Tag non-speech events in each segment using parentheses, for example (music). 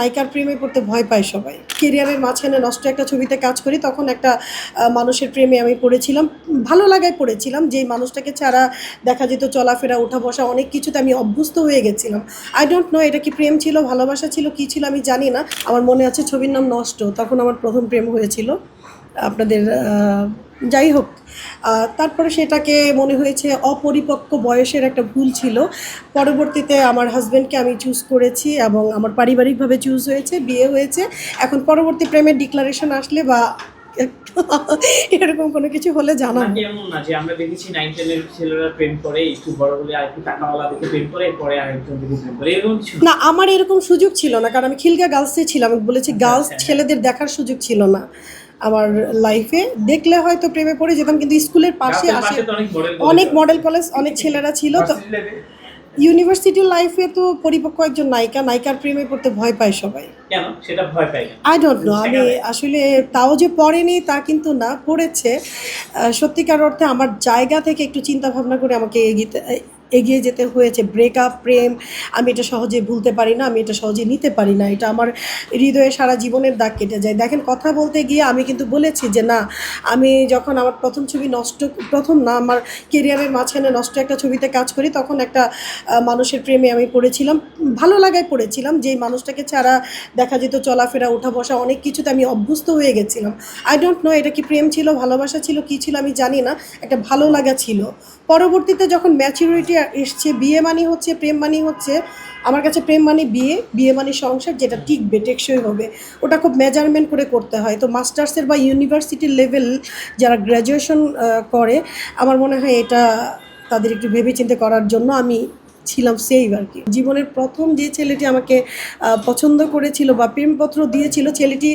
নায়িকার প্রেমে পড়তে ভয় পায় সবাই। কেরিয়ারের মাঝখানে নষ্ট একটা ছবিতে কাজ করি, তখন একটা মানুষের প্রেমে আমি পড়েছিলাম। ভালো লাগায় পড়েছিলাম যে মানুষটাকে ছাড়া দেখা যেত চলাফেরা ওঠা বসা অনেক কিছুতে আমি অভ্যস্ত হয়ে গেছিলাম। আই ডোন্ট নো এটা কি প্রেম ছিল, ভালোবাসা ছিল, কী ছিল আমি জানি না। আমার মনে আছে ছবির নাম নষ্ট, তখন আমার প্রথম প্রেম হয়েছিল। আপনাদের যাই হোক তারপরে সেটাকে মনে হয়েছে অপরিপক্ক বয়সের একটা ভুল ছিল পরবর্তীতে আমার হাজব্যান্ডকে আমি চুজ করেছি এবং আমার পারিবারিকভাবে চুজ হয়েছে বিয়ে হয়েছে এখন পরবর্তী প্রেমের ডিক্লারেশন আসলে বা (laughs) এরকম কোনো কিছু হলে নাকি এমন না যে আমরা দেখেছি নাইন টেনের ছেলেরা প্রেম করে একটু বড় হলে আর একটু টাকাওয়ালা দেখে প্রেম করে পরে আরেকজন দেখে প্রেম করে এরকম না। আমার এরকম সুযোগ ছিল না কারণ আমি খিলগা গার্লসে ছিলাম বলেছি গার্লস হ্যাঁ। ছেলেদের দেখার সুযোগ ছিল না আমার লাইফে দেখলে হয়তো প্রেমে পড়ে যেতাম কিন্তু স্কুলের পাশে আসে অনেক মডেল কলেজ অনেক ছেলেরা ছিল তো ইউনিভার্সিটির লাইফে তো পরিপক্ক একজন নায়িকা নায়িকার প্রেমে পড়তে ভয় পায় সবাই। কেন? সেটা ভয় পাই আই ডোন্ট নো আমি আসলে তাও যে পড়েনি তা কিন্তু না পড়েছে। সত্যিকার অর্থে আমার জায়গা থেকে একটু চিন্তা ভাবনা করে আমাকে এগিয়ে এগিয়ে যেতে হয়েছে। ব্রেকআপ প্রেম, আমি এটা সহজে ভুলতে পারি না, আমি এটা সহজে নিতে পারি না। এটা আমার হৃদয়ে সারা জীবনের দাগ কেটে যায়। দেখেন, কথা বলতে গিয়ে আমি কিন্তু বলেছি যে, না, আমি যখন আমার প্রথম ছবি নষ্ট, প্রথম না, আমার কেরিয়ারের মাঝখানে নষ্ট একটা ছবিতে কাজ করি, তখন একটা মানুষের প্রেমে আমি পড়েছিলাম। ভালো লাগায় পড়েছিলাম। যে মানুষটাকে ছাড়া দেখা যেত চলাফেরা ওঠা বসা অনেক কিছুতে আমি অভ্যস্ত হয়ে গেছিলাম। আই ডোন্ট নো এটা কি প্রেম ছিল, ভালোবাসা ছিল, কি ছিল আমি জানি না। একটা ভালো লাগা ছিল। পরবর্তীতে যখন ম্যাচুরিটি এসছে, বিয়ে মানি হচ্ছে, প্রেম মানি হচ্ছে, আমার কাছে প্রেম মানে বিয়ে বিয়ে মানে সংসার, যেটা টিকবে, টেকসই হবে। ওটা খুব মেজারমেন্ট করে করতে হয়। তো মাস্টার্সের বা ইউনিভার্সিটির লেভেল যারা গ্র্যাজুয়েশন করে, আমার মনে হয় এটা তাদের একটু ভেবেচিন্তে করার জন্য আমি ছিলাম সেই আর কি। জীবনের প্রথম যে ছেলেটি আমাকে পছন্দ করেছিল বা প্রেমপত্র দিয়েছিল ছেলেটি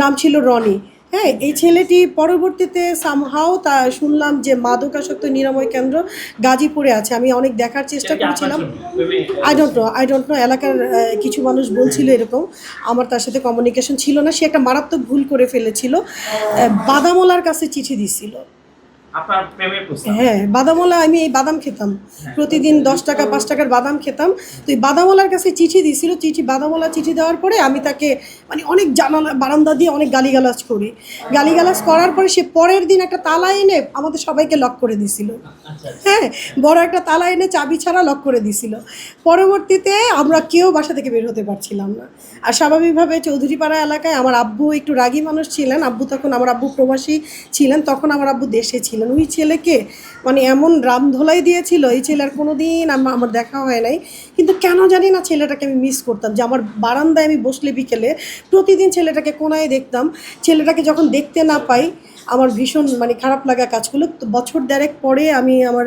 নাম ছিল রনি। হ্যাঁ এই ছেলেটি পরবর্তীতে সামহাও তা শুনলাম যে মাদকাসক্ত নিরাময় কেন্দ্র গাজীপুরে আছে। আমি অনেক দেখার চেষ্টা করেছিলাম? I don't know I don't know এলাকার কিছু মানুষ বলছিল এরকম। আমার তার সাথে কমিউনিকেশন ছিল না সে একটা মারাত্মক ভুল করে ফেলেছিল। বাদামোলার কাছে চিঠি দিছিল। আপনার প্রেমের প্রস্তাব। হ্যাঁ বাদামওয়ালা আমি এই বাদাম খেতাম। প্রতিদিন দশ টাকা পাঁচ টাকার বাদাম খেতাম। তো এই বাদামওয়ালার কাছে চিঠি দিছিল চিঠি বাদামওয়ালা চিঠি দেওয়ার পরে আমি তাকে মানে অনেক জানালা বারান্দা দিয়ে অনেক গালিগালাজ করি। গালিগালাজ করার পরে সে পরের দিন একটা তালা এনে আমাদের সবাইকে লক করে দিছিল। আচ্ছা হ্যাঁ বড় একটা তালা এনে চাবি ছাড়া লক করে দিছিল। পরবর্তীতে আমরা কেউ বাসা থেকে বের হতে পারছিলাম না। আর স্বাভাবিকভাবে চৌধুরীপাড়া এলাকায় আমার আব্বু একটু রাগী মানুষ ছিলেন। আব্বু তখন আমার আব্বু প্রবাসী ছিলেন। তখন আমার আব্বু দেশে ছিলেন। ওই ছেলেকে মানে এমন রামধোলাই দিয়েছিল, এই ছেলের কোনো দিন আমার দেখা হয় নাই। কিন্তু কেন জানি না ছেলেটাকে আমি মিস করতাম। যে আমার বারান্দায় আমি বসলে বিকেলে প্রতিদিন ছেলেটাকে কোনায় দেখতাম। ছেলেটাকে যখন দেখতে না পাই, আমার ভীষণ মানে খারাপ লাগা কাজগুলো তো বছর দেড়েক পরে আমি আমার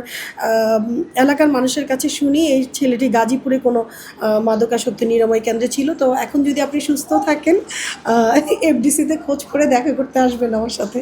এলাকার মানুষের কাছে শুনি, এই ছেলেটি গাজীপুরে কোনো মাদকাসক্ত নিরাময় কেন্দ্রে ছিল। তো এখন যদি আপনি সুস্থ থাকেন এফডিসিতে খোঁজ করে দেখা করতে আসবেন আমার সাথে।